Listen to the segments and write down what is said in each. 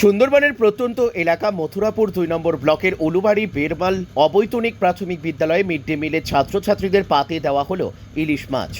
সুন্দরবনের প্রত্যন্ত এলাকা মথুরাপুর দুই নম্বর ব্লকের উলুবাড়ি, বেরমাল অবৈতনিক প্রাথমিক বিদ্যালয়ে মিড ডে মিলে ছাত্রছাত্রীদের পাতে দেওয়া হলো ইলিশ মাছ।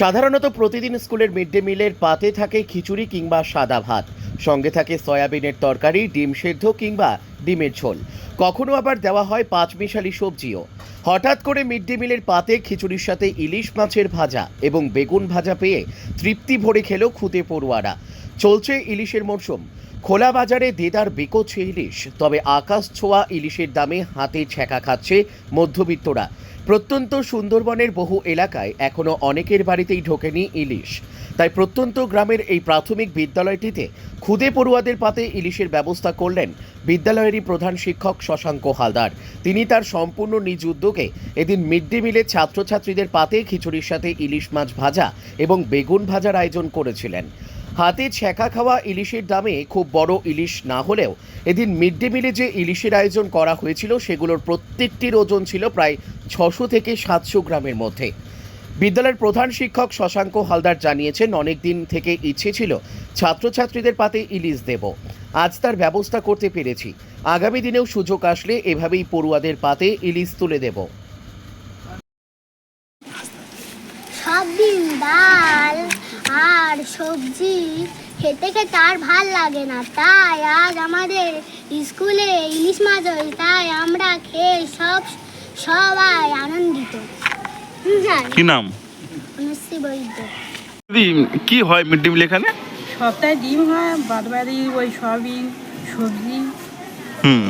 সাধারণত প্রতিদিন স্কুলের মিড ডে মিলের পাতে থাকে খিচুড়ি কিংবা সাদা ভাত। সঙ্গে থাকে সয়াবিনের তরকারি, ডিম সেদ্ধ কিংবা ডিমের ঝোল। কখনো আবার দেওয়া হয় পাঁচমিশালি সবজিও। হঠাৎ করে মিড ডে মিলের পাতে খিচুড়ির সাথে ইলিশ মাছের ভাজা এবং বেগুন ভাজা পেয়ে তৃপ্তি ভরে খেলো খুদে পড়ুয়ারা। চলছে ইলিশের মরশুম। খোলা বাজারে দেদার বিকোচ্ছে ইলিশ, তবে আকাশ ছোঁয়া ইলিশের দামে হাতে ছ্যাঁকা খাচ্ছে মধ্যবিত্তরা। প্রত্যন্ত সুন্দরবনের বহু এলাকায় এখনও অনেকের বাড়িতেই ঢোকেনি ইলিশ। তাই প্রত্যন্ত গ্রামের এই প্রাথমিক বিদ্যালয়টিতে খুদে পড়ুয়াদের পাতে ইলিশের ব্যবস্থা করলেন বিদ্যালয়েরই প্রধান শিক্ষক শশাঙ্ক হালদার। তিনি তার সম্পূর্ণ নিজ উদ্যোগে এদিন মিড ডে মিলে ছাত্রছাত্রীদের পাতে খিচুড়ির সাথে ইলিশ মাছ ভাজা এবং বেগুন ভাজার আয়োজন করেছিলেন। হাতে ছ্যাঁকা খাওয়া ইলিশের দামে খুব বড় ইলিশ না হলেও এদিন মিড ডে মিলে যে ইলিশের আয়োজন করা হয়েছিল, সেগুলোর প্রত্যেকটির ওজন ছিল প্রায় ছশো থেকে সাতশো গ্রামের মধ্যে। বিদ্যালয়ের প্রধান শিক্ষক শশাঙ্ক হালদার জানিয়েছেন, অনেক দিন থেকে ইচ্ছে ছিল ছাত্রছাত্রীদের পাতে ইলিশ দেব। আজ তার ব্যবস্থা করতে পেরেছি। আগামী দিনেও সুযোগ আসলে এভাবেই পড়ুয়াদের পাতে ইলিশ তুলে দেব। সব দিন ডাল আর সবজি খেতে খেতে আর ভালো লাগে না। তাই আজ আমাদের স্কুলে ইলিশ মাছ হয় তাই আমরা খেয়ে সব সবাই আনন্দিত। হ্যাঁ কি নাম? অনুশ্রী বৈদ্য। দিদি কি হয় মিড ডে মিল এখানে? সপ্তাহে ডিম হয় বাদ বাদি ওই সয়াবিন সবজি। হুম।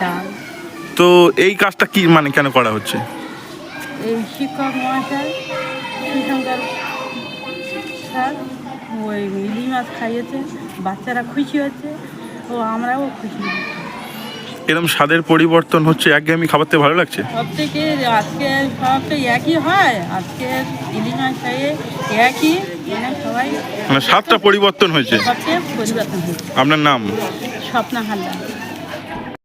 ডাল। তো এই কাজটা কি মানে কেন করা হচ্ছে? এই শিক্ষক মহাশয় স্যার ওই ইলি মাছ খাইয়েছে বাচ্চারা খুশি হচ্ছে ও আমরাও খুশি। এরকম স্বাদের পরিবর্তন হচ্ছে একঘেয়েমি খাবার থেকে ভালো লাগছে? সব থেকে আজকে সব তো একই হয় আজকে ইলি মাছ খাইয়ে একই মানে সবাই মানে স্বাদটা পরিবর্তন হয়েছে। সবচেয়ে পরিবর্তন হয়েছে। আপনার নাম? স্বপ্না হালদার।